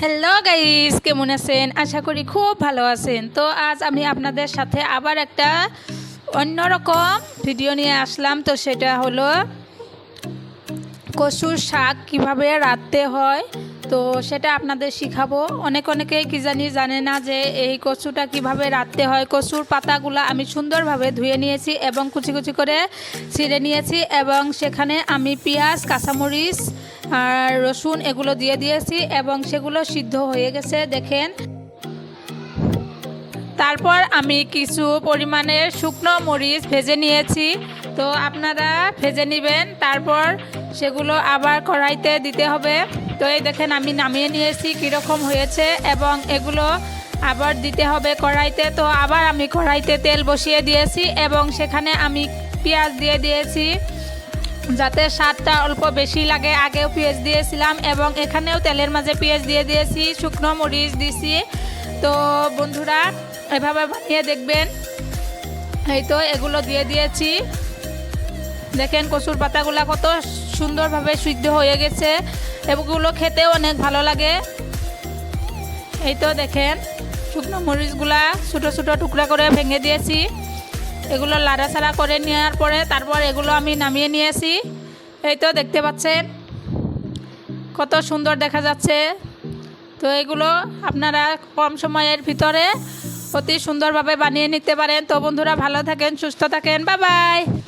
Guys কেমন আছেন? আশা করি খুব ভালো আছেন। তো আজ আমি আপনাদের সাথে আবার একটা অন্যরকম ভিডিও নিয়ে আসলাম। তো সেটা হলো কচুর শাক কীভাবে রাঁধতে হয়। তো সেটা আপনাদের শিখাবো। অনেক অনেকেই কি জানি জানে না যে এই কচুটা কীভাবে রাঁধতে হয়। কচুর পাতাগুলো আমি সুন্দরভাবে ধুয়ে নিয়েছি এবং কুচি কুচি করে ছিঁড়ে নিয়েছি এবং সেখানে আমি পেঁয়াজ, কাঁচামরিচ আর রসুন এগুলো দিয়ে দিয়েছি এবং সেগুলো সিদ্ধ হয়ে গেছে, দেখেন। তারপর আমি কিছু পরিমাণের শুকনো মরিচ ভেজে নিয়েছি। তো আপনারা ভেজে নেবেন, তারপর সেগুলো আবার কড়াইতে দিতে হবে। তো এই দেখেন আমি নামিয়ে নিয়েছি, কীরকম হয়েছে এবং এগুলো আবার দিতে হবে কড়াইতে। তো আবার আমি কড়াইতে তেল বসিয়ে দিয়েছি এবং সেখানে আমি পেঁয়াজ দিয়ে দিয়েছি। যাতে স্বাদটা অল্প বেশি লাগে, আগেও পেঁয়াজ দিয়েছিলাম এবং এখানেও তেলের মাঝে পেঁয়াজ দিয়ে দিয়েছি, শুকনো মরিচ দিয়েছি তো বন্ধুরা, এভাবে বানিয়ে দেখবেন। এই তো এগুলো দিয়ে দিয়েছি। দেখেন কচুর পাতাগুলো কত সুন্দরভাবে সিদ্ধ হয়ে গেছে। এগুলো খেতেও অনেক ভালো লাগে। এই তো দেখেন, শুকনো মরিচগুলা ছোটো ছোটো টুকরা করে ভেঙে দিয়েছি। এগুলো লাড়াছাড়া করে নেওয়ার পরে তারপর এগুলো আমি নামিয়ে নিয়েছি। এই তো দেখতে পাচ্ছেন, কত সুন্দর দেখা যাচ্ছে। তো এগুলো আপনারা কম সময়ের ভিতরে অতি সুন্দরভাবে বানিয়ে নিতে পারেন। তো বন্ধুরা ভালো থাকেন, সুস্থ থাকেন বাবাই বাই।